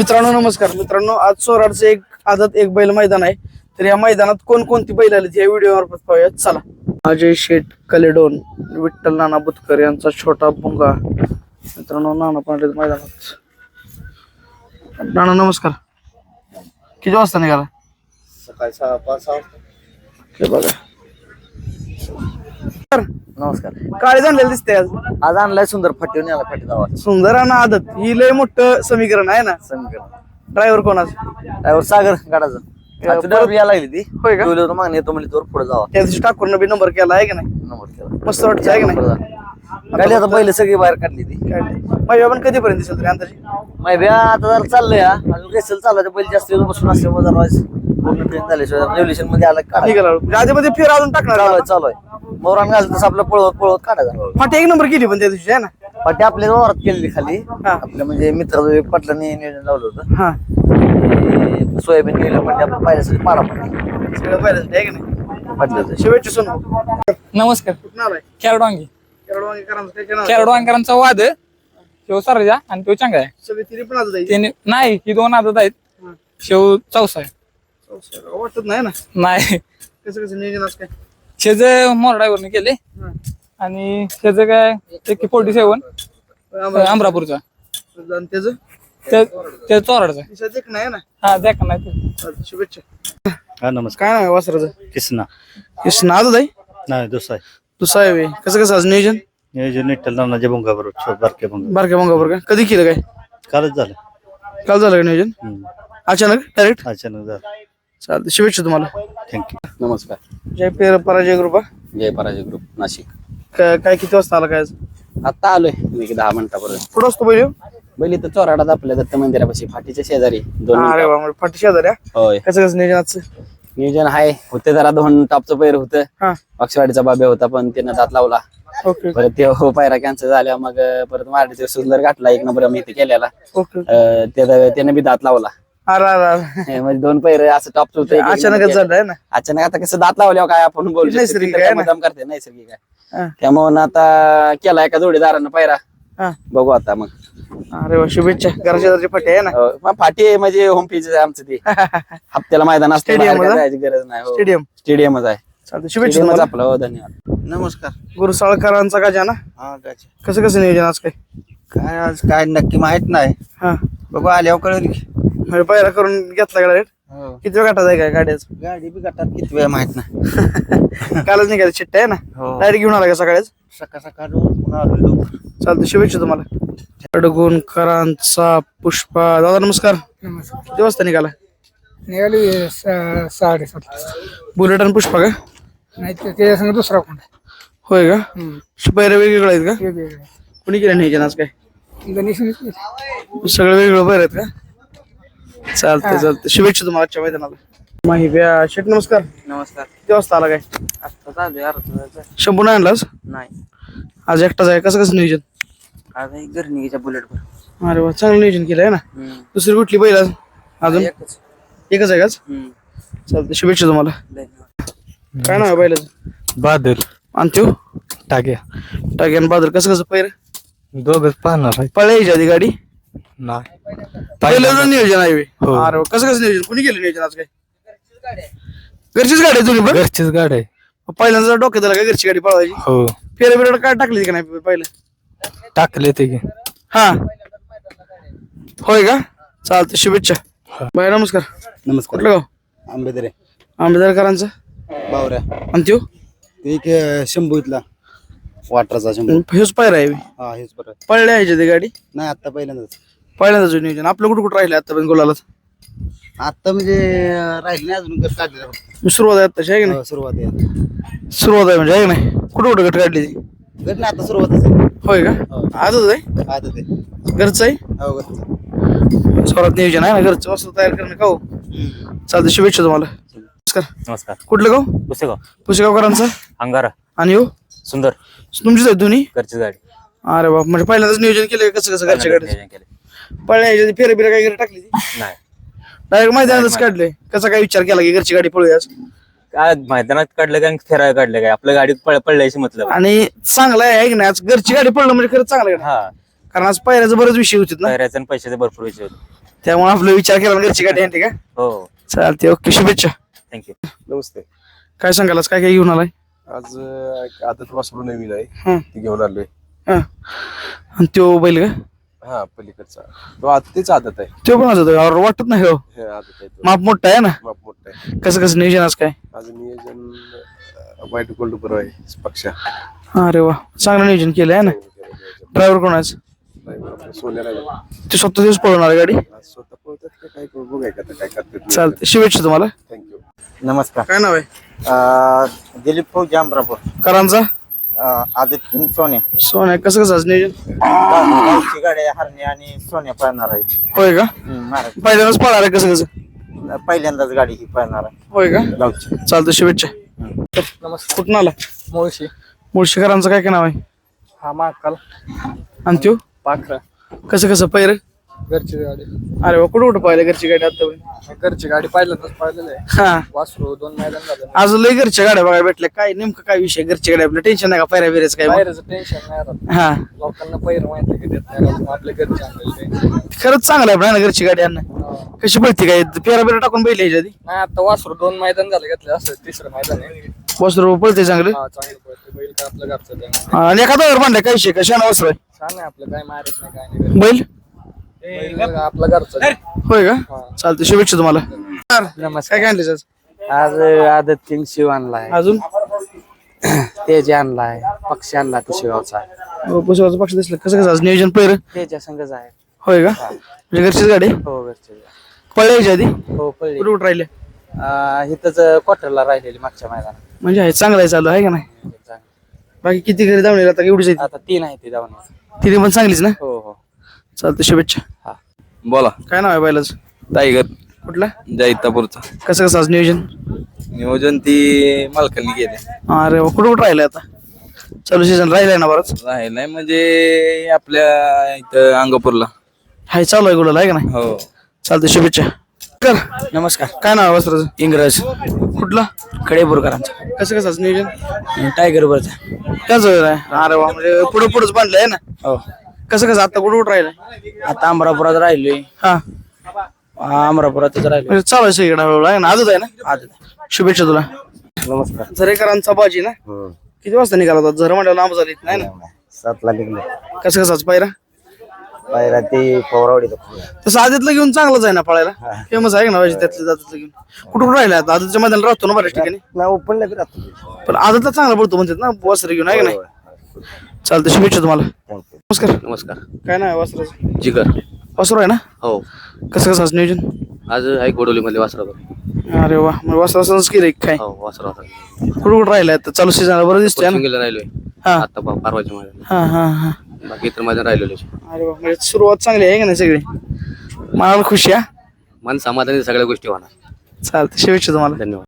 मित्रांनो नमस्कार. मित्रांनो आज चोराडचं एक आदत एक बैल मैदान आहे. तर या मैदानात कोणकोणती बैल आली या व्हिडिओ मार्फत पाहूयात. चला. अजय शेठ कलेडोन विठ्ठल नाना बुतकर यांचा छोटा भुंगा. मित्रांनो नाना पांढरे मैदानात. नाना नमस्कार. किती वाजता निघाला? सकाळी सहा पाच सहा वाजता. हे बघा. नमस्कार. काळे जाणलेले दिसते आज. आज आणलाय सुंदर फाटीवर आला फाटी जावा सुंदर आणि आदत. ही लय मोठं समीकरण आहे ना? समीकरण. ड्रायव्हर कोण आज? ड्रायव्हर सागर गाडाचं यायला लागली ती. होय का? टू व्हीलर मागणी येतो म्हणली तोवर पुढे जावा. त्या दिवशी बी नंबर केला आहे की नाही? नंबर केला. मस्त वाटतं आहे की नाही? गाडी आता पहिले सगळी बाहेर काढली ती. काय. माझी आपण कधीपर्यंत दिसेल तरी अंदाजे? माय बे आता जरा चाललंय. हा. अजून रेसल चाललाय पहिले जास्त वेळ बसून असल्यामुळे जरा आज पूर्ण ट्रेन झाल्याशिवाय रेव्होल्युशनमध्ये आला काढा निघाला. म्हणजे फेर अजून टाकणार चालू आहे चालू आहे. मोरान घालत तसं आपलं पळवत पळवत काढायचा. फाटी एक नंबर केली पण त्या दिवशी आहे ना? फाटी आपल्या वावरात केलेली खाली. हा. आपल्या म्हणजे मित्राचं पाटलांनी नियोजन लावलं होतं. हा. ते सोयाबीन गेलं म्हणजे आपलं पाहिल्यासाठी पाडा पडली सगळं पाहिलं आहे की नाही? होतं. शेवटची सोन. नमस्कार. आलाय? कॅरडवांगी काय आहे? कॅरडवांकरांचा वाद. तो सरजा आणि तो चांगला आहे. सगळी तिरी पण आता जायची त्याने नाही ही दोन आदत आहेत. हा. शेव चौसा आहे. वाटत नाही ना? नाही. कसं कसं नियोजन असं काय? शेज मोरडावरने केले. आणि शेज काय एक फोर्टी सेवन अमरापूरचा त्याचं? ते ते चोराडचा. नाही ना? हा नाही शुभेच्छा. हा नमस्कार. काय नाव आहे वासराचं? किसना कृष्ण आदत आहे? नाही दुसरा आहे. साहेब आहे कसं कसं आज नियोजन? नियोजन विठ्ठल नानाच्या भुंगा बरोबर छोट बारके भुंगा. बारक्या का? कधी केलं काय? कालच झालं. काल झालं का नियोजन. अचानक डायरेक्ट अचानक झालं. चालतं शुभेच्छा तुम्हाला. थँक्यू नमस्कार. जय पेर पराजय ग्रुपा जय पराजय ग्रुप नाशिक. काय काय किती वाजता आला काय आज? आता आलोय एक दहा मिनिटापर्यंत कुठं असतो पहिले बैल इथं चोराडात आपल्या दत्त मंदिरापाशी फाटीच्या शेजारी दोन अरे मिनिटं. वा म्हणजे फाटी शेजारी हा? होय. कसं कसं नियोजन आजचं? नियोजन आहे होते जरा दोन टॉपचं पैर होतं. हा. पक्षवाडीचा बाबे होता पण त्यानं दात लावला. ओके. परत ते हो पायरा कॅन्सल झाल्या मग अं, परत मारडीचा सुंदर गाठला एक नंबर आम्ही इथे केलेला. ओके. अं, त्याचा- त्यानं बी दात लावला. अरे अरे हे म्हणजे दोन पैर असं टॉपच होतं अचानकच ना? अचानक आता कसं दात लावल्यावर काय आपण बोलू शकतो. नैसर्गिक तिथं आहे काय ना. मुद्दाम करते नैसर्गिक आहे. हा, त्यामुळे आता केला एका जोडीदारानं पायरा हा. बघू आता मग. अरे वा शुभेच्छा. शेजारची फाटी आहे ना? हो, मग फाटी आहे म्हणजे होम पीच आहे आमचं ते. हप्त्याला मैदान असते Stadium बाहेर मध्ये? जायची गरज नाही हो. स्टेडियम स्टेडियमच आहे. चालतं शुभेच्छा स्टेडियमच तुम्हाला. आपलं हो धन्यवाद. नमस्कार. गुरु साळकरांचा गजा ना? हा गाची. कसं कसं नियोजन आज काय काय आज काय नक्की माहीत नाही. हा. बघू आल्यावर कळेल की. म्हणजे पायरा करून घेतला गाडी हो. किती वेळ गाठात आहे काय गाड्याचं गाडी बी गटात किती वेळ माहीत नाही. कालच निघायचं चिट्टा आहे ना? हो. डायरेक्ट घेऊन आला का सकाळीच? सकाळ सकाळ पुन्हा आलो लवकर. चालतं शुभेच्छा तुम्हाला. अडगुणकरांचा पुष्पा. दादा नमस्कार. किती वाजता निघाला? निघाली सा- साडेसात बुलेट आणि पुष्पा का? नाही ते- ते संग दुसरा कोण होय का? पैरे वेगवेगळे आहेत का? वेगवेगळे. कुणी केलं नियोजन आज काय? गणेश सगळं वेगळं बरं आहेत का? चालतंय चालतंय. शुभेच्छा तुम्हाला आजच्या मैदानाला. माहिती शेट नमस्कार. नमस्कार. किती वाजता आला काय? आता चालू आहे अर्धा शंभू नाही आणलास नाही. आज एकटाच आहे कसं कसं नियोजन? आज एक घरनिकीच्या बुलेटवर अरे वा चांगलं नियोजन केलं आहे ना? दुसरी कुठली बैल आज? अजून? एकच. एकच आहे काच चालतंय शुभेच्छा तुम्हाला. धन्यवाद. काय नाव आहे बैलाचं? बादल आणतो टाक्या टाक्यान बादल कसं कसं पैर दोघच पाहणार आहे. पळल्या यायची आधी गाडी? नाही. पहिलं नियोजन आहे. हो. अरे वा, कसं कसं नियोजन? कुणी केलं नियोजन आज काय घरचीच गाडी आहे तुम्ही पण? घरचीच गाडी आहे. पहिल्यांदा डोक्यात आला का घरची गाडी पळवायची? हो. फेरे बिरे काय टाकली का नाही पहिलं? टाकले ते की. हा. होय का? चालतं शुभेच्छा. बाय नमस्कार. नमस्कार. कुठलं गाव? आंबेदरे. आंबेदरकरांचा? बावऱ्या. आणि त्यो? ते एक अं, शंभू इथला. वाटराचा शंभू. हेच पायरा आहे. हा हेच बरं पळल्या ह्याच्या ती गाडी? नाही आता पहिल्यांदाच. पहिल्यांदाच नियोजन आपलं कुठं कुठं राहिले आता पण गोलाला आता म्हणजे राहिली नाही अजून गट फक्त. सुरुवात आहे तशी आहे की नाही? हो, सुरुवात आहे. सुरुवात आहे म्हणजे आहे की नाही? कुठं कुठं गट काढली ती? गट नाही आता सुरुवातच आहे. होय का? हो. आजच आहे? आता ते घरचं आहे? हो गटचं. स्वरात नियोजन आहे ना घरचं वस्त्र तयार करणं का हो? चालतं शुभेच्छा तुम्हाला. नमस्कार. नमस्कार. कुठलं गाव? पुसेगाव. पुसेगावकरांचा? अंगारा. आणि हो? सुंदर. तुमचीच आहे दोन्ही? घरची गाडी. अरे बाप म्हणजे पहिल्यांदाच नियोजन केलं का कसं कसं घरच्या गाडी नियोजन केले पळण्या ह्याच्या फेरे बिरे काय टाकली नाही. डायरेक्ट मैदानातच काढले. कसा काय विचार केला की घरची गाडी पळूया आज? काय मैदानात काढलं काय फिरायला काढलं काय? आपल्या गाडीत पळ पडल्याशी मतलब. आहे. आणि चांगलं आहे की नाही आज घरची गाडी पळणं म्हणजे खरंच चांगलं आहे हा. कारण आज पायऱ्याचं बरेच विषय होते ना. पैऱ्याचा आणि पैशाचे भरपूर विषय होते. त्यामुळे आपला विचार केला घरची गाडी आणते का? हो. चालते ओके शुभेच्छा. थँक्यू नमस्ते. काय सांगाल आज काय काय घेऊन आलाय? आज अं, एक आदत वासरू नवीन आहे. हं. ती घेऊन आलोय. हा. आणि त्यो बैल का? हा पलीकडचा. तो आता तेच आदत आहे. त्यो पण असतो और वाटत नाही हो. हे आदत आहे तो. माप मोठा आहे ना? माप मोठा आहे. कसं कसं नियोजन आज काय? आज नियोजन वाईट गोल्ड बरोबर आहे पक्षा. अरे वा. चांगलं नियोजन केलं आहे ना? ड्रायव्हर कोण आहे आज? सोन्या राहिला ते स्वतः दिवस पळवणार गाडी? आज स्वतः पळतात का काय? करू बघाय का आता काय करतात. चालते शुभेच्छा तुम्हाला. थँक्यू नमस्कार. काय नाव आहे? अं, दिलीप फौजी अमरापूर करांचा? अं, आदित्य सोने सोन्या. कसं कसं नियोजन गावची गाडी हरणे आणि सोन्या पळणार आहे. होय का? हम्म, महाराज. पहिल्यांदाच पळणार आहे कसं कसं? पहिल्यांदाच गाडी ही पळणार आहे. होय का? गावची. चालतं शुभेच्छा. कुठून आला? मुळशी. मुळशीकरांचं काय काय नाव आहे? हा महाकाल. आणि त्यो? पाखरा. कसं कसं पैर? घरची गाडी. अरे वा कुठं कुठं पाहिलं घरची गाडी आतापर्यंत घरची गाडी पहिल्यांदाच पाहिलेलं आहे. हा. वासरू दोन मैदान झालं. आज लय घरच्या गाड्या बघायला भेटल्या. काय नेमकं काय विषय घरच्या गाड्या? आपलं टेन्शन नाही का? पैऱ्या बिऱ्याच काय? मग? बाहेरचं टेन्शन नाही राहत. हा. लोकांना पहिलं माहिती की देत नाही राहत. आपल्या घरचे आणलेले खरंच चांगलं आहे पण घरची गाडी आणणं. कशी पडते काय? फेरा बिरा टाकून बैल ह्याच्या आधी? नाही आता वासरू दोन मैदान झाले घेतले. असं तिसरं मैदान आहे. वस्त्र पळते चांगलं? हा चांगलं पळते बैल काय आपलं घरचं आणि एखादा वर बांधलाय काय विषय कशा वस्त्र आहे? छान आहे आपलं काय मारत नाही काय नाही. बैल? आपलं घरचं. आहे. होय का? चालते शुभेच्छा तुम्हाला. नमस्कार. काय काय आणले आज? आज आदत किंग शिव आणलाय. अजून? तेज आणलाय. पक्षी आणला शिगावचा पुष्पाचं पक्ष दिसलं. कसं कसं आज नियोजन पैर तेजा संघच आहे होय का? म्हणजे घरचीच गाडी? हो घरचे पळल्या ह्याच्या आधी? हो कुठे कुठे राहिले इथंच क्वार्टरला राहिलेली मागच्या मैदानात. म्हणजे आहे चांगलं आहे चालू आहे का नाही? बाकी किती घरी जाऊन आता एवढीच आता तीन आहे ती जाऊन तिथे पण चांगलीच ना? हो हो. चालतं शुभेच्छा. बोला. काय नाव आहे बैलाचं टायगर. कुठला? जैतापूरचा कसं कसं आज नियोजन? नियोजन ती मालकांनी केले अरे वा, कुठं कुठं राहिलंय आता? चालू सीझन राहिलाय ना बरंच? राहिलाय म्हणजे आपल्या इथं अंगापूरला. हाय चालू आहे गुलाल आहे का नाही? हो. चालतं शुभेच्छा. कर. नमस्कार. काय नाव आहे वस्त्राचं? इंग्रज. कुठला? कडेपूरकरांचा. कसं कसं आज नियोजन? टायगर बरचा त्याच आहे. अरे वा म्हणजे पुढे पुढेच बांधलंय ना? हो. कसं कसं? आता कुठं कुठं राहिलंय? आता अमरापुरात राहिलोय. हा. अमरापुरातच राहिलोय. म्हणजे चालू आहे सगळीकडे हळूहळू आहे ना? आजच आहे ना? शुभेच्छा तुला. नमस्कार. झरेकरांचा बाजी ना? किती वाजता निघाला होता? झर म्हणल्यावर लांब झाली नाही ना? सातला निघलो. कसं कसं आज पायरा? पायरा ते पवरावडीला तसं आदितला घेऊन चांगलंच आहे ना पळायला? फेमस आहे ना पाहिजे त्यातल्या जातीतलं घेऊन? कुठं कुठं राहिलं आता? आदितच्या मैदान राहतो ना बऱ्याच ठिकाणी? ना ओपनला बी राहतो. पण आदतला चांगला पडतो म्हणतात ना वस्त्र घेऊन आहे का नाही? चालतं शुभेच्छा तुम्हाला. नमस्कार. नमस्कार. काय नाही वस्त्राचं जिगर. वस्त्र आहे ना? हो. कसं कसं आज नियोजन? आज आहे गोडोली मध्ये वासरा अरे वा. मग वस्त्र असंच केलं काय? हो वासरा कुठं कुठं राहिलं आता? चालू सीझन बरं दिसतोय ना गेला राहिलोय. हा. आता परवाच्या मैदान हा हा हा. बाकी इतर मैदान राहिलेलो अरे वा. म्हणजे सुरुवात चांगली आहे का नाही सगळी? मनाला खुशी आहे मन समाधानी सगळ्या गोष्टी होणार. चालतं शुभेच्छा तुम्हाला. धन्यवाद.